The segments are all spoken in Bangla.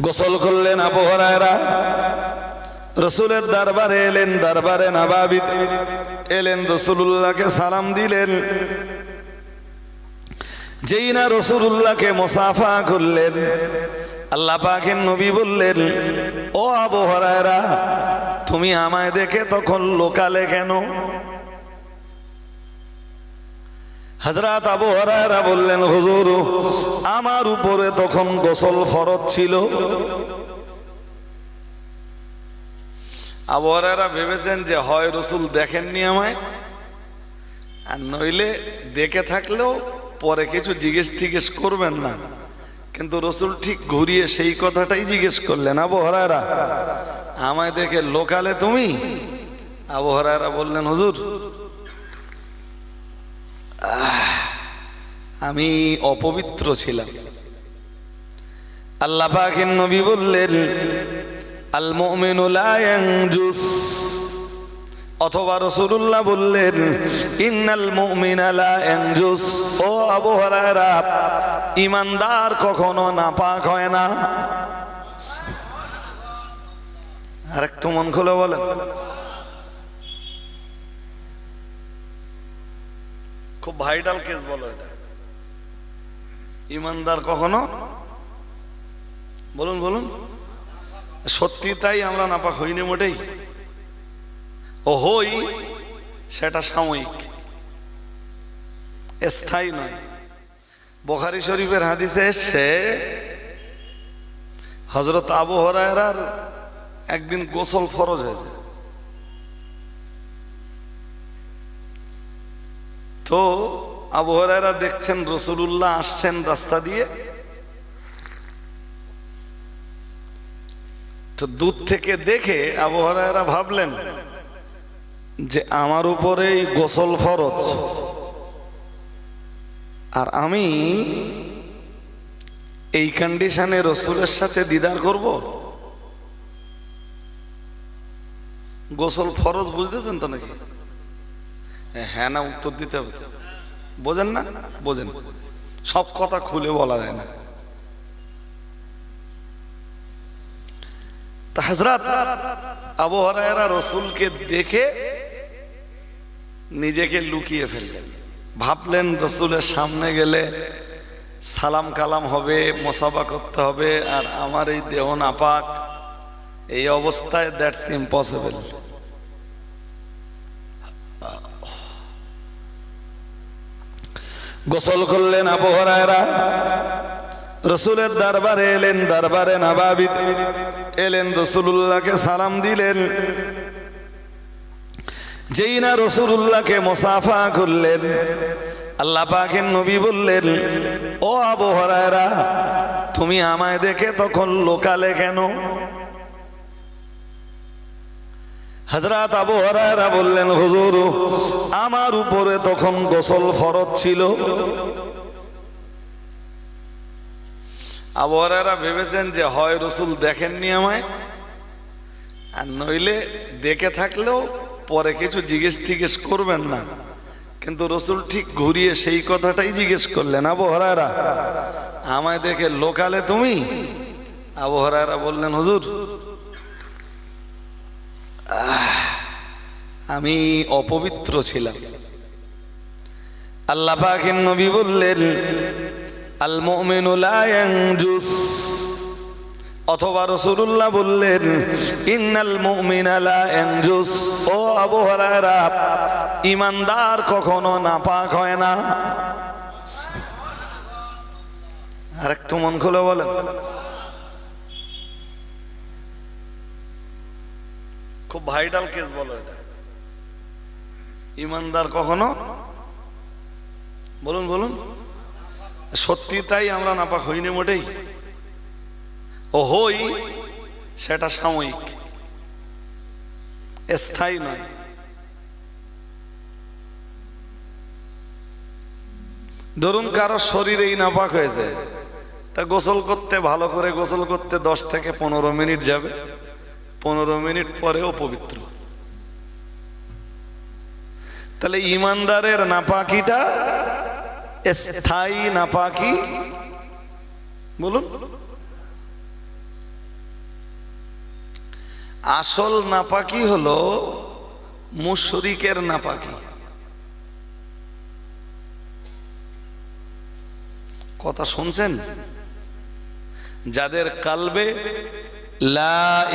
গোসল করলেন আবহরায়রা রসুলের দরবারে এলেন, দরবারে নবাবিত। এলেন রসুল্লাহকে সালাম দিলেন। যেই না রসুল্লাহকে মোসাফা করলেন, আল্লাহ পাকের নবী বললেন, ও আবহরায়রা তুমি আমায় দেখে তখন লোকালে কেন? হজরত আবু হরায়রা বললেন, হুজুর, আমার উপরে তখন গোসল ফরজ ছিল? আবু হরায়রা ভেবেছেন যে, হয় রসুল দেখেননি আমায়, আর নইলে দেখে থাকলেও পরে কিছু জিজ্ঞেস টিজ্ঞেস করবেন না। কিন্তু রসুল ঠিক ঘুরিয়ে সেই কথাটাই জিজ্ঞেস করলেন, আবু হরায়রা, আমায় দেখে লোকালে তুমি? আবু হরায়রা বললেন, হুজুর আমি অপবিত্র ছিলাম। আল্লাহ পাকের নবী বললেন, আল মুমিনু লা ইয়ানজুস। অথবা রাসূলুল্লাহ বললেন, ইন্নাল মুমিনা লা ইয়ানজুস। ও আবু হুরায়রা ঈমানদার কখনো নাপাক হয় না। আর একটু মন খুলে বলেন। খুব ভাইটাল কেস বলো এটা। ইমানদার কখনো? বলুন বলুন। সত্যি তাই আমরা নাপাক হইনি মোটেই। ও হই, সেটা সাময়িক। স্থায়ী নয়। বোখারি শরীফের হাদিসে এসছে হজরত আবু হরায়রার একদিন গোসল ফরজ হয়েছে। তো আবু হরায়রা দেখছেন, রসুলুল্লাহ আসছেন রাস্তা দিয়ে। তো দূর থেকে দেখে আবু হরায়রা ভাবলেন যে আমার উপরেই গোসল ফরজ। আর আমি এই কন্ডিশনে রসুলের সাথে দিদার করব? গোসল ফরজ বুঝতেছেন তো নাকি? হ্যাঁ না, উত্তর দিতে হবে। বোঝেন না? বোঝেন। সব কথা খুলে বলা যায় না। হজরত আবু রসুলকে দেখে নিজেকে লুকিয়ে ফেললেন। ভাবলেন রসুলের সামনে গেলে সালাম কালাম হবে, মোসাফা করতে হবে, আর আমার এই দেহ নাপাক, এই অবস্থায় দ্যাটস ইম্পসিবল গোসল করলেন আবু হরায়রা। রসুলের দরবারে এলেন, দরবারে নবাবিত। এলেন রসুল্লাহকে সালাম দিলেন। যেই না রসুল্লাহকে মোসাফা করলেন, আল্লাহ পাকের নবী বললেন, ও আবহরায়রা তুমি আমায় দেখে তখন লোকালে কেন? হজরত আবু হরায়রা বললেন, হুজুর, আমার উপরে তখন গোসল ফরজ ছিল? আবু হরায়রা ভেবেছেন যে, হয় রসুল দেখেননি আমায়, আর নইলে দেখে থাকলেও পরে কিছু জিজ্ঞেস টিজ্ঞেস করবেন না। কিন্তু রসুল ঠিক ঘুরিয়ে সেই কথাটাই জিজ্ঞেস করলেন, আবু হরায়রা, আমায় দেখে লোকালে তুমি? আবু হরায়রা বললেন, হুজুর আমি অপবিত্র ছিলাম। আল্লাহ পাকের নবী বললেন, আল মুমিনু লা ইয়ানজুস। অথবা রাসূলুল্লাহ বললেন, ইন্নাল মুমিনা লা ইয়ানজুস। ও আবু হুরায়রা ঈমানদার কখনো নাপাক হয় না। আরেকটু মন খুলে বলেন। খুব ভাইটাল কেস বলো এটা। ইমানদার কখনো? বলুন বলুন। সত্যি তাই আমরা নাপাক হইনি মোটেই। ও হই, সেটা সাময়িক। স্থায়ী নয়। ধরুন কারও শরীরেই নাপাক হয়েছে, তা গোসল করতে, ভালো করে গোসল করতে দশ থেকে পনেরো মিনিট যাবে। পনেরো মিনিট পরেও পবিত্র। তাহলে ইমানদারের নাপাকিটা স্থায়ী নাপাকি। বলুন। আসল নাপাকি হলো মুশরিকের নাপাকি। কথা শুনছেন? যাদের কালবে লা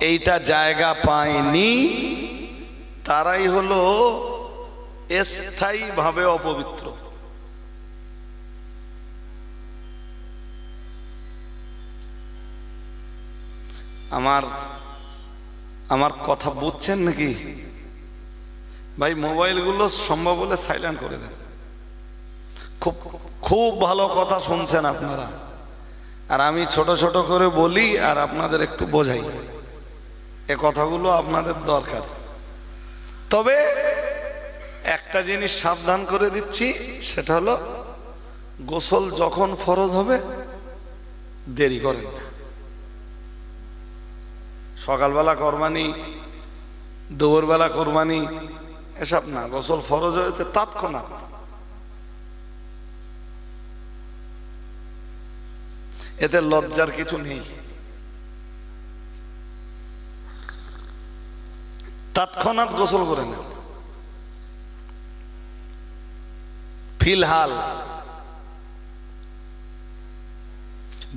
এইটা জায়গা পায়নি। তারাই হলো স্থায়ীভাবে অপবিত্র। আমার আমার কথা বুঝছেন নাকি? ভাই, মোবাইলগুলো সম্ভব হলে সাইলেন্ট করে দেন। খুব খুব ভালো কথা শুনছেন আপনারা। আর আমি ছোট ছোট করে বলি আর আপনাদের একটু বোঝাই। এ কথাগুলো আপনাদের দরকার। তবে একটা জিনিস সাবধান করে দিচ্ছি, সেটা হলো গোসল যখন ফরজ হবে, দেরি করেন না। সকালবেলা কোরবানি, দুপুরবেলা কোরবানি, এসব না, গোসল ফরজ হয়েছে তৎক্ষণাৎ। এতে লজ্জার কিছু নেই। তৎক্ষণাৎ গোসল করে নেন ফিলহাল,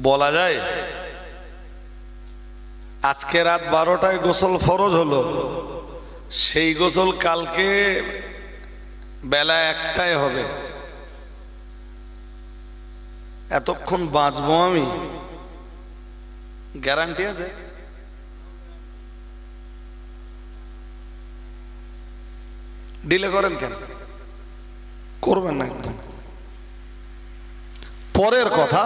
বলা যায়, আজকে রাত বারোটায় গোসল ফরজ হলো। সেই গোসল কালকে বেলা একটায় হবে। এতক্ষণ বাঁচবো আমি। গ্যারান্টি আছে? ডিলে করেন কেন? করবেন না একদম। পরের কথা,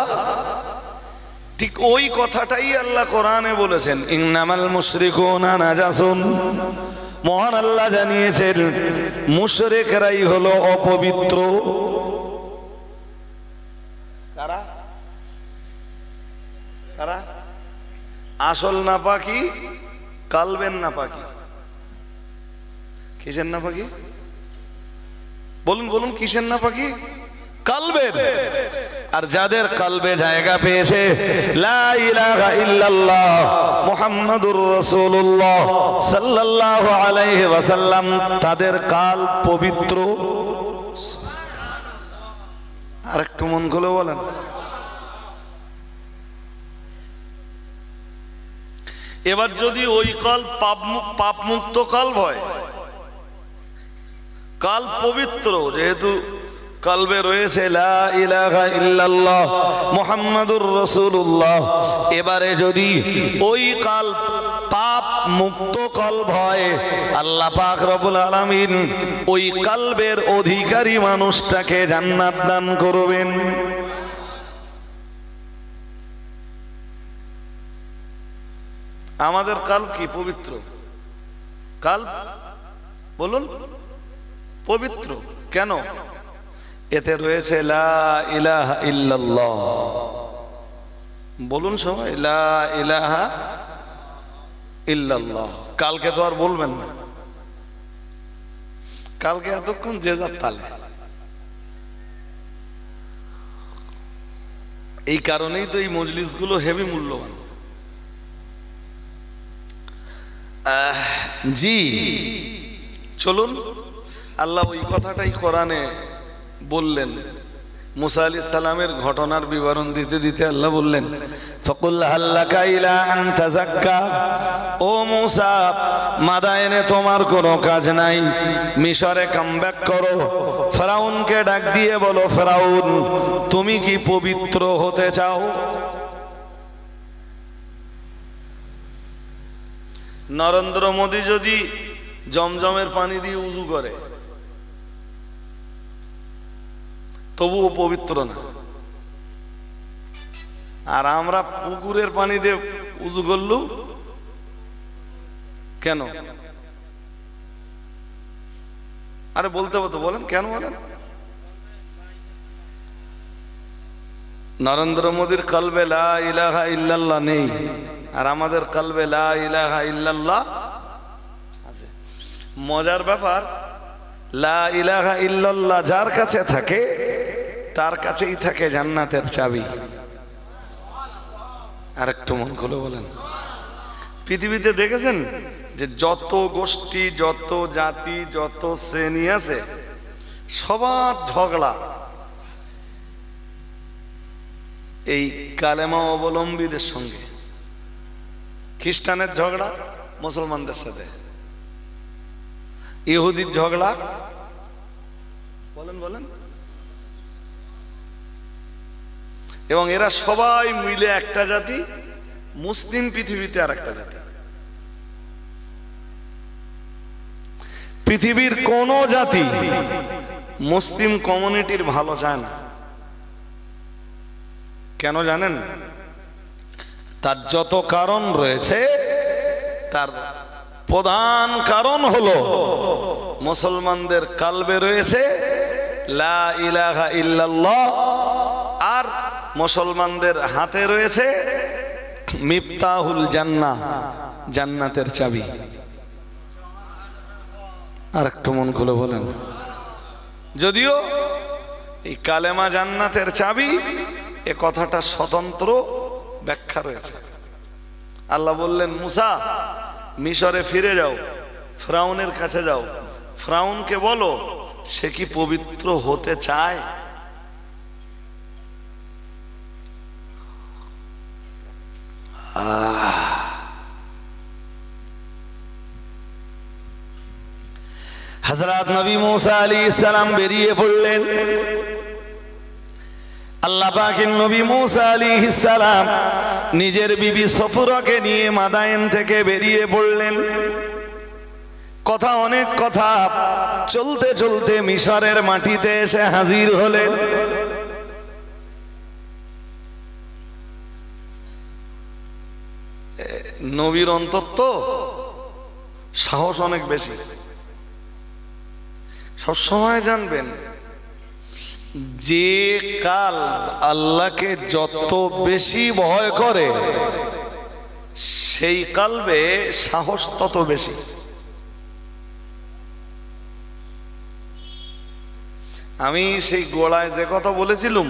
ঠিক ওই কথাটাই আল্লাহ কোরআনে বলেছেন, ইন্নামাল মুশরিকুনা নাজাসুন। মহান আল্লাহ জানিয়েছেন, মুশরিকরাই হলো অপবিত্র কারা কারা আসল না পাখি, কালবেন না পাখি। কিসের না পাখি? বলুন বলুন, কিসের না পাখি? কালবের। আর যাদের কালবে জায়গা পেয়েছে মুহাম্মাদুর রাসূলুল্লাহ আলাইহি ওয়াসাল্লাম, তাদের কাল পবিত্র। আর একটু মন খুলে বলেন। এবার যদি ওই কাল পাপ মুক্ত কাল হয়, কাল পবিত্র, যেহেতু কালবে রয়েছে মুহাম্মাদুর রাসূলুল্লাহ, এবারে যদি ওই কাল পাপ মুক্ত কলব হয় আল্লাহ পাক রব্বুল আলামিন ওই কালবের অধিকারী মানুষটাকে জান্নাত দান করবেন। আমাদের কাল কি? পবিত্র। কাল? বলুন। পবিত্র। কেন? এতে রয়েছে ইলাহা বলুন সবাই ইলাহা ইল্লাল্লাহ। কালকে তো আর বলবেন না। কালকে এতক্ষণ যে যার তালে। এই কারণেই তো এই মজলিসগুলো হেভি মূল্যবান আহ, জি। চলুন, আল্লাহ ওই কথাটাই কোরআনে বললেন। মুসা আলি সালামের ঘটনার বিবরণ দিতে দিতে আল্লাহ বললেন, ফকুল ও মুসা, মাদায়নে তোমার কোনো কাজ নাই। মিশরে কামব্যাক করো। ফেরাউনকে ডাক দিয়ে বলো, ফেরাউন, তুমি কি পবিত্র হতে চাও? নরেন্দ্র মোদী যদি জমজমের পানি দিয়ে উজু করে, তবুও পবিত্র না। আর আমরা পুকুরের পানি দিয়ে উজু করলু? কেন? আরে বলতে হতো বলেন, কেন বলেন? নরেন্দ্র মোদীর কলবে লা ইলাহা ইল্লাল্লাহ নেই। আর আমাদের কলবে ইলাহা আছে। মজার ব্যাপার, লা ইলাহা ইল্লাল্লাহ যার কাছে থাকে, তার কাছেই থাকে জান্নাতের চাবি। আর একটু মন খুলে বলেন। পৃথিবীতে দেখেছেন যে যত গোষ্ঠী, যত জাতি, যত শ্রেণি আছে, সবার ঝগড়া। এই কালেমা অবলম্বীদের সঙ্গে। খ্রিস্টানের ঝগড়া, মুসলমানদের সাথে। ইহুদির ঝগড়া। বলেন বলেন। এবং এরা সবাই মিলে একটা জাতি, মুসলিম পৃথিবীতে আর একটা জাতি। পৃথিবীর কোন জাতি মুসলিম কমিউনিটির ভালো চায় না। কেন জানেন? তার যত কারণ রয়েছে, তার প্রধান কারণ হলো মুসলমানদের কালবে রয়েছে, লা আর মুসলমানদের হাতে রয়েছে মিফতাহুল জান্না জান্নাতের চাবি। আর একটু মন খুলে বলেন। যদিও এই কালেমা জান্নাতের চাবি, এ কথাটা স্বতন্ত্র ব্যাখ্যা রয়েছে। আল্লাহ বললেন, মুসা, মিশরে ফিরে যাও, ফ্রাউনের কাছে যাও। ফ্রাউনকে বলো, সে কি পবিত্র হতে চায়? হজরত নবী মুসা আলী ইসলাম বেরিয়ে পড়লেন। আল্লাহ পাকের নবী মুসা আলী ইসালাম নিজের বিবি সফুরাকে নিয়ে মাদায়েন থেকে বেরিয়ে পড়লেন। কথা অনেক কথা, চলতে চলতে মিশরের মাটিতে এসে হাজির হলেন। নবীর অন্তত সাহস অনেক বেশি। সবসময় জানবেন যে কাল আল্লাহকে যত বেশি ভয় করে, সেই কালবে সাহস তত বেশি। আমি সেই গোড়ায় যে কথা বলেছিলুম,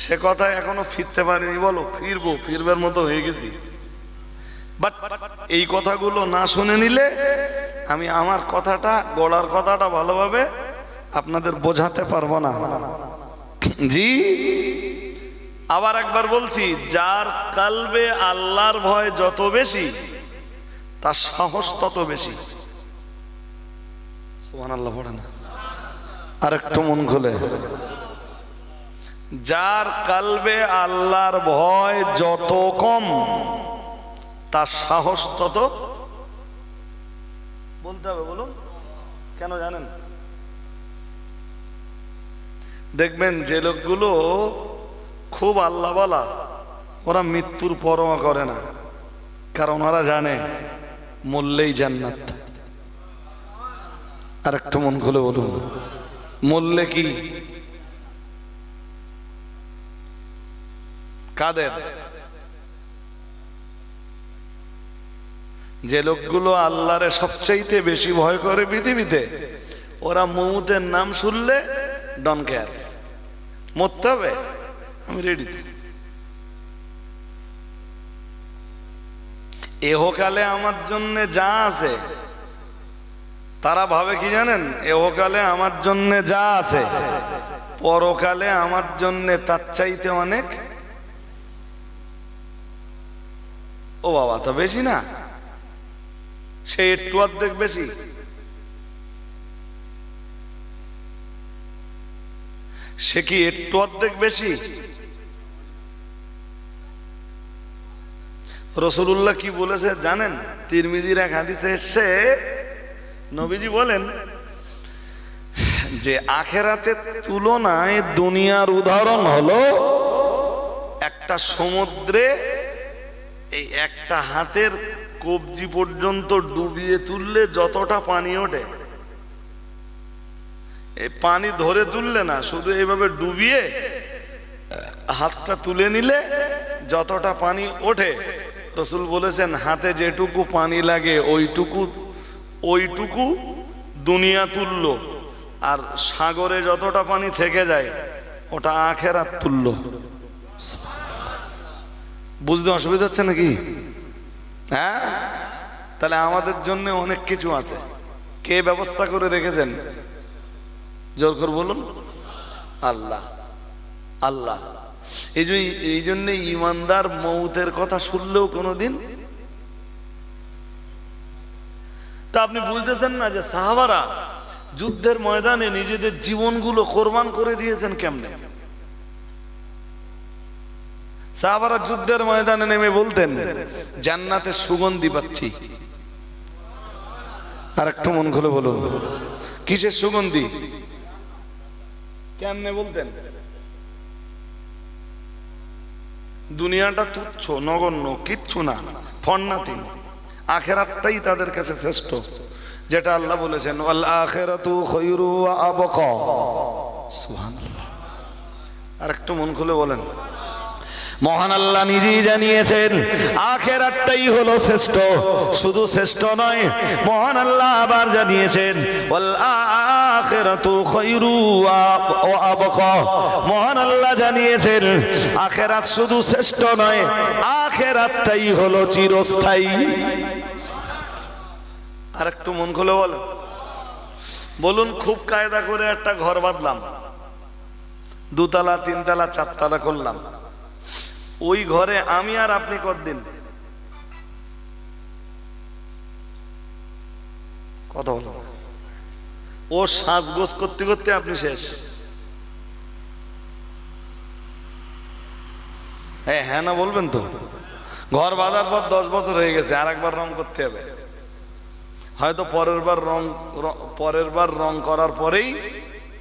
সে কথা এখনও ফিরতে পারিনি। বলো, ফিরবো, ফিরবার মতো হয়ে গেছি। বাট এই কথাগুলো না শুনে নিলে আমি আমার কথাটা, গোড়ার কথাটা ভালোভাবে আপনাদের বোঝাতে পারব না। জি? আবার একবার বলছি যার কালবে আল্লাহর ভয় যত বেশি তার সাহস তত বেশি। আল্লাহ পড়ে না। আর একটু মন খুলে। যার কালবে আল্লাহর ভয় যত কম তার সাহস তত বলতে হবে বলুন। কেন জানেন? দেখবেন যে লোকগুলো খুব আল্লাহ বলা ওরা মৃত্যুর পরোয়া করে না। কারণ ওরা জানে মরলেই জান্নাত। আর একটু মন খুলে বলুন, মরলে কি? কাদের? যে লোকগুলো আল্লাহরে সবচাইতে বেশি ভয় করে পৃথিবীতে, ওরা মৌতের নাম শুনলে ডন কেয়ার মরতে হবে আমি রেডি তো এহকালে আমার জন্য যা আছে তারা ভাবে কি জানেন? এহকালে আমার জন্য যা আছে পরকালে আমার জন্য তার চাইতে অনেক। ও বাবা তো বেশি না? সে একটু অর্ধেক বেশি। সে কি একটু অর্ধেক বেশি? রসুল্লাহ কি বলেছে জানেন? তিরমিজির এক হাদিসে এসে নবীজি বলেন, যে আখেরাতের তুলনায় দুনিয়ার উদাহরণ হলো একটা সমুদ্রে এই একটা হাতের কবজি পর্যন্ত ডুবিয়ে তুললে যতটা পানি ওঠে। পানি ধরে তুললে না, শুধু এইভাবে ডুবিয়ে হাতটা তুলে নিলে যতটা পানি ওঠে। রসুল বলেছেন, হাতে যেটুকু পানি লাগে ওইটুকু ওইটুকু দুনিয়া তুলল আর সাগরে যতটা পানি থেকে যায়, ওটা আখেরাত তুলল বুঝতে অসুবিধা হচ্ছে নাকি? হ্যাঁ? তাহলে আমাদের জন্য অনেক কিছু আছে। কে ব্যবস্থা করে রেখেছেন? জোর করে বলুন। আল্লাহ আল্লাহ। এই যে, এই জন্য ইমানদার মৌতের কথা শুনলেও কোনোদিন তা আপনি বুঝতেছেন না যে সাহাবারা যুদ্ধের ময়দানে নিজেদের জীবনগুলো কোরবান করে দিয়েছেন কেমনে? সাহাবারা যুদ্ধের ময়দানে নেমে বলতেন, জান্নাতের সুগন্ধি পাচ্ছি। আর একটু মন খুলে বলুন, কিসের সুগন্ধি? কেমনে বলতেন? দুনিয়াটা তুচ্ছ, নগণ্য, কিচ্ছু না ফর নাথিং। আখেরাতটাই তাদের কাছে শ্রেষ্ঠ, যেটা আল্লাহ বলেছেন আর একটু মন খুলে বলেন। মহান আল্লাহ নিজেই জানিয়েছেন, আখেরাতটাই হলো শ্রেষ্ঠ, শুধু শ্রেষ্ঠ নয়, মহান আল্লাহ আবার জানিয়েছেন আখিরাতু ওয়া আবকা মহান আল্লাহ জানিয়েছেন, আখেরাত শুধু শ্রেষ্ঠ নয়, আখেরাতটাই হলো চিরস্থায়ী। আর একটু মন খুলে বলেন, খুব কায়দা করে একটা ঘর বাঁধলাম। দুতলা, তিনতলা, চারতলা করলাম। ওই ঘরে আমি আর আপনি কতদিন? কথা বলো। ও সাজগোজ করতে করতে আপনি শেষ। হ্যাঁ হ্যাঁ না বলবেন তো? ঘর বাঁধার পর দশ বছর হয়ে গেছে, আর একবার রং করতে হবে। হয়তো পরের বার রং, পরের বার রং করার পরেই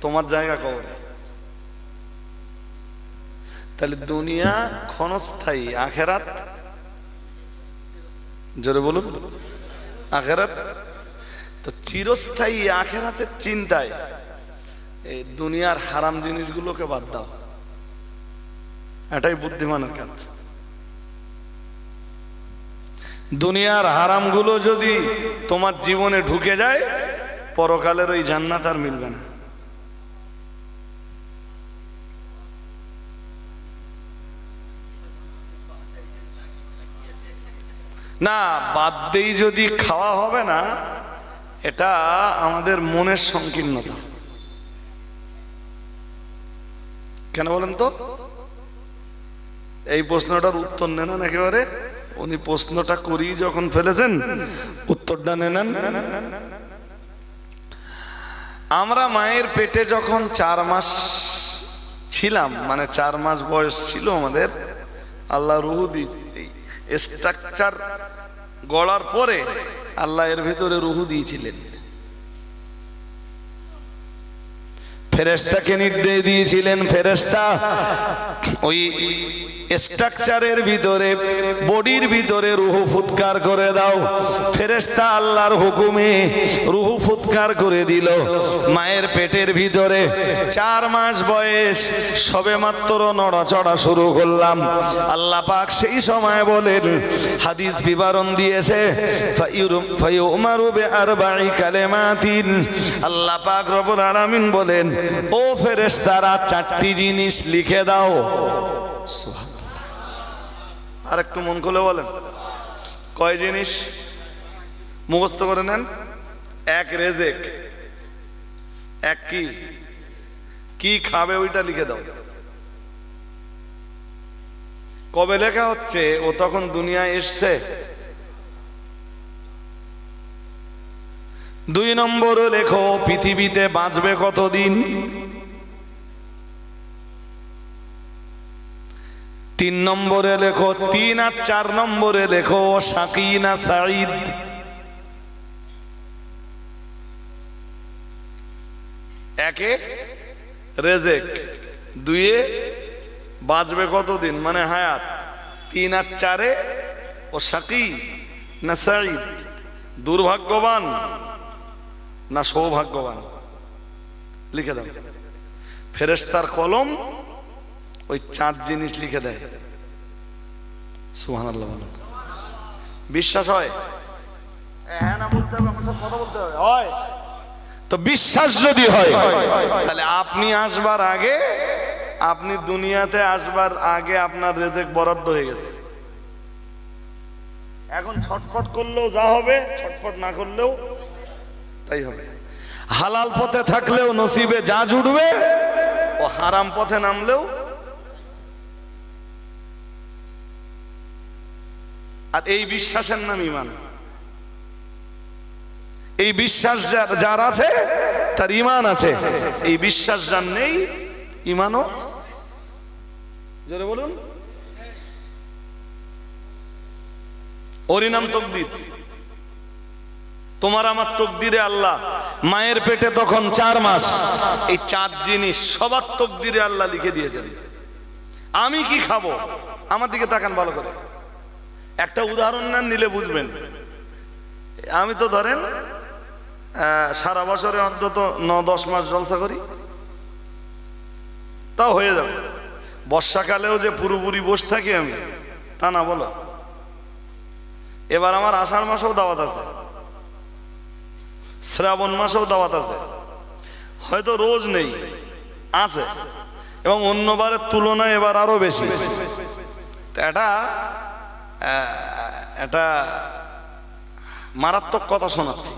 তোমার জায়গা কবরে। তাহলে দুনিয়া ক্ষণস্থায়ী, আখেরাত? জোরে বলুন। আখেরাত? তো চিরস্থায়ী আখেরাতের চিন্তায় এই দুনিয়ার হারাম জিনিসগুলোকে বাদ দাও। এটাই বুদ্ধিমানের কাজ। দুনিয়ার হারামগুলো যদি তোমার জীবনে ঢুকে যায়, পরকালের ওই জান্নাত আর মিলবে না। না, বাদ দেই যদি খাওয়া হবে না এটা আমাদের মনের সংকীর্ণতা। কেন বলেন তো? এই প্রশ্নটার উত্তর নেন একেবারে। উনি প্রশ্নটা করি যখন ফেলেছেন, উত্তরটা নেন। আমরা মায়ের পেটে যখন চার মাস ছিলাম মানে চার মাস বয়স ছিল আমাদের, আল্লাহ রুহু দিয়েছে স্ট্রাকচার গড়ার পরে আল্লাহ এর ভিতরে রুহু দিয়েছিলেন। ফেরেস্তাকে নির্দেশ দিয়েছিলেন ফেরেস্তা ওই স্ট্রাকচারের ভিতরে বডির ভিতরে রুহু ফুৎকার করে দাও। ফেরেস্তা আল্লাহর হুকুমে রুহু ফুৎকার করে দিল। মায়ের পেটের ভিতরে চার মাস বয়স সবে মাত্র নড়াচড়া শুরু করলাম। আল্লাহ পাক সেই সময় বলেন, হাদিস বিবরণ দিয়েছে আল্লাহ পাক রব্বুল আলামিন বলেন, ও ফেরেশতারা, চারটি জিনিস লিখে দাও। আর একটু মন খুলে বলেন। কয় জিনিস মুখস্থ করে নেন? এক রেজেক। এক কি? কি খাবে ওইটা লিখে দাও। কবে লেখা হচ্ছে, ও তখন দুনিয়ায় এসছে? দুই নম্বরে লেখো, পৃথিবীতে বাঁচবে কতদিন? তিন নম্বরে লেখো, তিন আর চার নম্বরে লেখো সাকিনা সাঈদ। একে রেজেক দুইয়ে বাঁচবে কতদিন? মানে হায়াত। তিন আর চারে ও সাকি না সাঈদ। দুর্ভাগ্যবান না সৌভাগ্যবান? লিখে দাও। ফেরেস্তার কলম ওই চার জিনিস লিখে দেয়। সুহান আল্লাহ বিশ্বাস হয়? হ্যাঁ না বলতে হবে আমার সাথে কথা বলতে হবে। হয়। তো বিশ্বাস যদি হয় তাহলে আপনি আসবার আগে আপনি দুনিয়াতে আসবার আগে আপনার রেজেক বরাদ্দ হয়ে গেছে। এখন ছটফট করলেও যা হবে ছটফট না করলেও তাই হবে। হালাল পথে থাকলেও নসিবে যা জুটবে ও হারাম পথে নামলেও আর এই বিশ্বাসের নাম ইমান এই বিশ্বাস যার যার আছে, তার ইমান আছে। এই বিশ্বাস যার নেই ইমানও বলুন। অরিনাম তকদির। তোমার আমার তকদিরে আল্লাহ, মায়ের পেটে তখন চার মাস। এই চার জিনিস সবার তকদিরে আল্লাহ লিখে দিয়েছেন। আমি কি খাব? আমার দিকে তাকান ভালো করে। একটা উদাহরণ নেন নিলে বুঝবেন। আমি তো ধরেন সারা বছরে অন্তত ন দশ মাস জলসা করি। তাও হয়ে যাবে। বর্ষাকালেও যে পুরোপুরি বসে থাকি আমি, তা না বলো। এবার আমার আষাঢ় মাসেও দাওয়াত আছে। শ্রাবণ মাসেও দাওয়াত আছে। হয়তো রোজ নেই, আছে। এবং অন্যবারের তুলনায় এবার আরও বেশি। এটা এটা মারাত্মক কথা শোনাচ্ছি।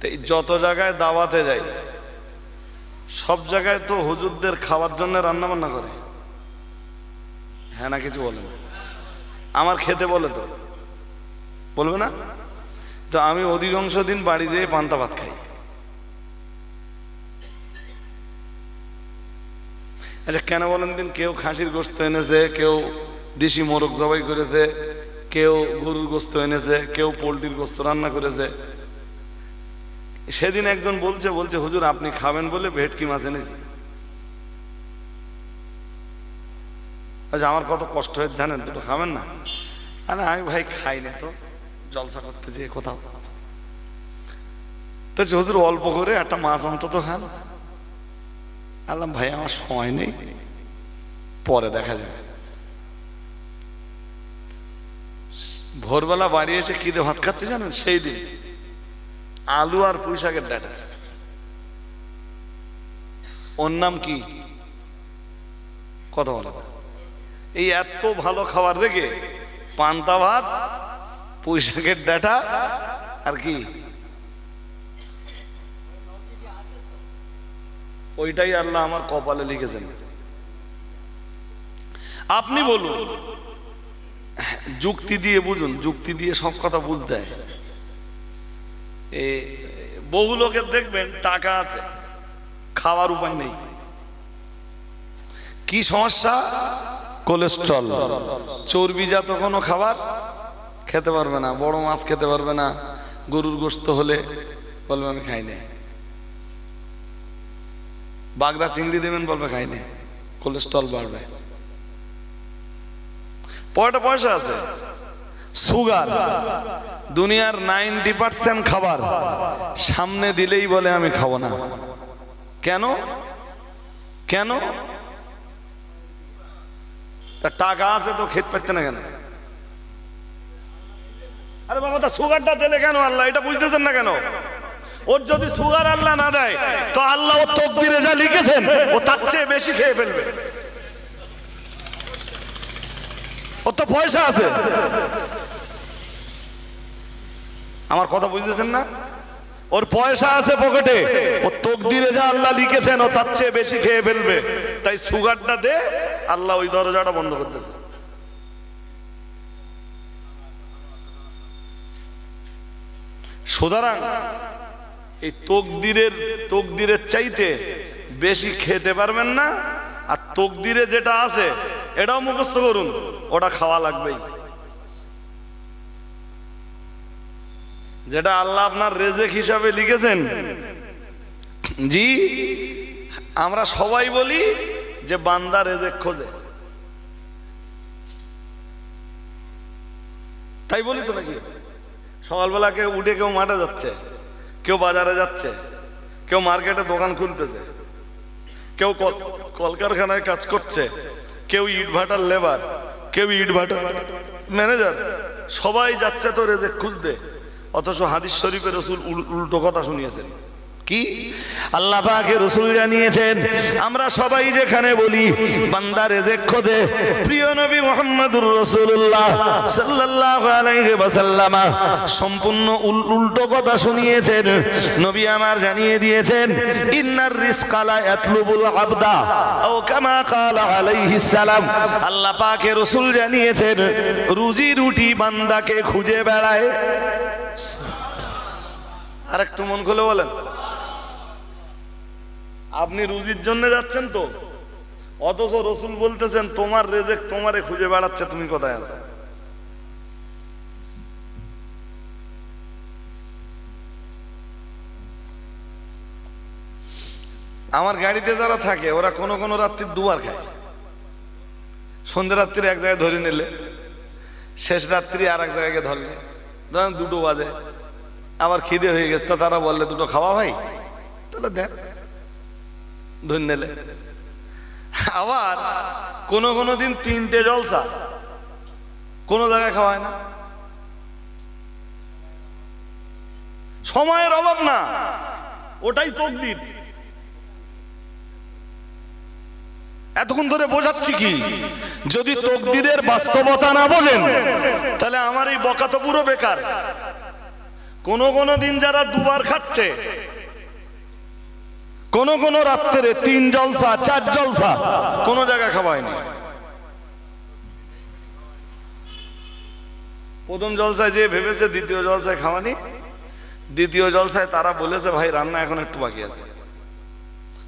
তো যত জায়গায় দাওয়াতে যাই, সব জায়গায় তো হুজুরদের খাওয়ার জন্য রান্না বান্না করে। হ্যাঁ না, কিছু বলে না। আমার খেতে বলে তো। বলবে না? তো আমি অধিকাংশ দিন বাড়ি যেয়ে পান্তা ভাত খাই। আচ্ছা কেন বলেন দিন? কেউ খাসির গোস্ত এনেছে, কেউ দেশি মোরগ জবাই করেছে, কেউ গরুর গোস্ত এনেছে, কেউ পোলট্রির গোস্ত রান্না করেছে। সেদিন একজন বলছে বলছে, হুজুর, আপনি খাবেন বলে ভেটকি মাছ এনেছি। আচ্ছা আমার কত কষ্ট হয়ে জানেন, দুটো খাবেন না? আরে, আমি ভাই খাই না তো, জলসা করতে যেয়ে কোথাও। তো হুজুর, অল্প করে একটা মাছ অন্তত খান। আল্লাহ ভাই, আমার সময় নেই, পরে দেখা যাবে। ভোরবেলা বাড়ি এসে কিরে ভাত খাচ্ছে জানেন? সেই দিন। আলু আর পুঁই শাকের ডাটা। ওর নাম কি? কথা বলা। এই এত ভালো খাবার রেখে পান্তা ভাত, পুঁই শাকের ডাটা, আর কি? ওইটাই আল্লাহ আমার কপালে লিখেছেন। আপনি বলুন যুক্তি দিয়ে বুঝুন, যুক্তি দিয়ে সব কথা বুঝ দেয় বহু লোকের দেখবেন টাকা আছে, খাওয়ার উপায় নেই। কি সমস্যা? কোলেস্ট্রল। চর্বিজাত কোনো খাবার খেতে পারবে না, বড় মাছ খেতে পারবে না, গরুর গোস্ত হলে বলবে আমি খাই না। বাগদা চিংড়ি দেবেন বলবে খাই না, কোলেস্ট্রল বাড়বে। পয়টা পয়সা আছে? সুগার। দুনিয়ার নাইনটি পার্সেন্ট খাবার সামনে দিলেই বলে আমি খাব না। কেন? কেন? টাকা আছে তো খেত পাচ্ছে না কেন? আরে বাবা, তা সুগারটা দিলে কেন আল্লাহ? এটা বুঝতেছেন না কেন? ওর যদি সুগার আল্লাহ না দেয়, তো আল্লাহ ও তকদিরে যা লিখেছেন, ও তার চেয়ে বেশি খেয়ে ফেলবে ওর তো পয়সা আছে। আমার কথা বুঝতেছেন না? ওর পয়সা আছে পকেটে। ও তকদিরে যা আল্লাহ লিখেছেন ও তার চেয়ে বেশি খেয়ে ফেলবে। তাই সুগারটা দে আল্লাহ ওই দরজাটা বন্ধ করতেছে। সুতরাং এই তকদিরের তকদিরের চাইতে বেশি খেতে পারবেন না আর তকদিরে যেটা আছে এটাও মুখস্থ করুন, ওটা খাওয়া লাগবেই। যেটা আল্লাহ আপনার রেজেক হিসাবে লিখেছেন। জি, আমরা সবাই বলি যে বান্দা রেজেক খোঁজে। তাই বলি তো নাকি? সকালবেলা কেউ উঠে কেউ মাঠে যাচ্ছে, কেউ বাজারে যাচ্ছে, কেউ মার্কেটে দোকান খুলতেছে, কেউ কল- কলকারখানায় কাজ করছে কেউ ইট ভাটার লেবার, কেউ ইট ভাটার ম্যানেজার, সবাই যাচ্ছে তো রেজেক খুঁজতে। অথচ হাদিস শরীফের রসুল উল- উল্টো কথা শুনিয়েছেন। কি? আল্লাহ পাকে রসুল জানিয়েছেন, আমরা সবাই যেখানে বলি, বান্দা রেজেক খোদে। প্রিয় নবী মোহাম্মদুর রসুল্লাহ সাল্লাল্লাহু আলাইহি সম্পূর্ণ উল- উল্টো কথা শুনিয়েছেন। নবী আমার জানিয়ে দিয়েছেন, ইন্নার রিজকালা ইয়াতলুবুল আবদা ও কামা কালা আলাইহিস সালাম। আল্লাহ পাকে রসুল জানিয়েছেন, রুজি রুটি বান্দাকে খুঁজে বেড়ায়। আর একটু মন খুলে বলেন। আপনি রুজির জন্য যাচ্ছেন তো। অথচ রসুল বলতেছেন, তোমার রেজেক তোমারে খুঁজে বেড়াচ্ছে, তুমি কোথায় আছো? আমার গাড়িতে যারা থাকে, ওরা কোনো কোনো রাত্রি দুবার খায়। সন্ধ্যে রাত্রি এক জায়গায় ধরে নিলে, শেষ রাত্রি আর এক জায়গায় ধরলে। ধরেন দুটো বাজে, আবার খিদে হয়ে গেছে তারা বললে, দুটো খাওয়া ভাই? তাহলে দেন। ধরে নিলে আবার কোনো কোনো দিন তিনটে জলসা কোনো জায়গায় খাওয়ায় না। সময়ের অভাব না। ওটাই তকদির এতক্ষণ ধরে বোঝাচ্ছি কি, যদি তকদিরের বাস্তবতা না বোঝেন, তাহলে আমার এই বকা তো পুরো বেকার। কোন কোন দিন যারা দুবার খাচ্ছে কোন কোন রাত্রে তিন জলসা, চার জলসা। কোন জায়গায় খাওয়ায়নি প্রথম জলসায় যে ভেবেছে, দ্বিতীয় জলসায় খাওয়ানি। দ্বিতীয় জলসায় তারা বলেছে, ভাই, রান্না এখন একটু বাকি আছে।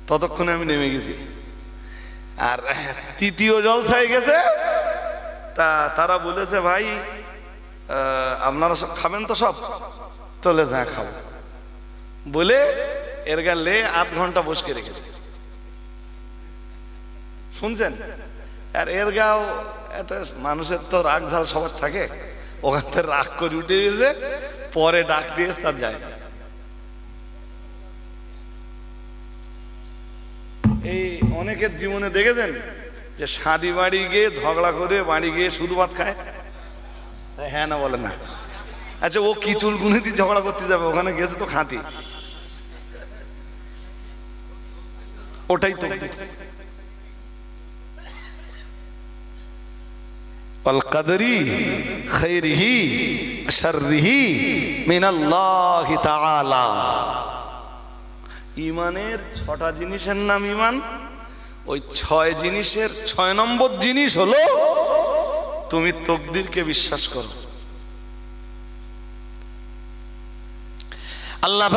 ততক্ষণে আমি নেমে গেছি। আর তৃতীয় জলসায় গেছে, তা তারা বলেছে, ভাই আপনারা সব খাবেন তো সব? চলে যা, খাব। বলে এর গালে আধ ঘণ্টা বসকে রেখে দেয়। শুনছেন? আর এর গাও এত মানুষের তো রাগ ঝাল সবার থাকে। ওখান থেকে রাগ করে উঠে গেছে, পরে ডাক দিয়ে তার যায় না। এই অনেকের জীবনে দেখেছেন যে শাদি বাড়ি গিয়ে ঝগড়া করে বাড়ি গিয়ে শুধু ভাত খায়? হ্যাঁ না বলে না। আচ্ছা ও কি চুলকুনি দিয়ে ঝগড়া করতে যাবে? ওখানে গেছে তো খাঁতি ওটাই তো। ইমানের ছটা জিনিসের নাম ইমান, ওই ছয় জিনিসের ছয় নম্বর জিনিস হলো তুমি তকদিরকে বিশ্বাস করো। আল্লাহ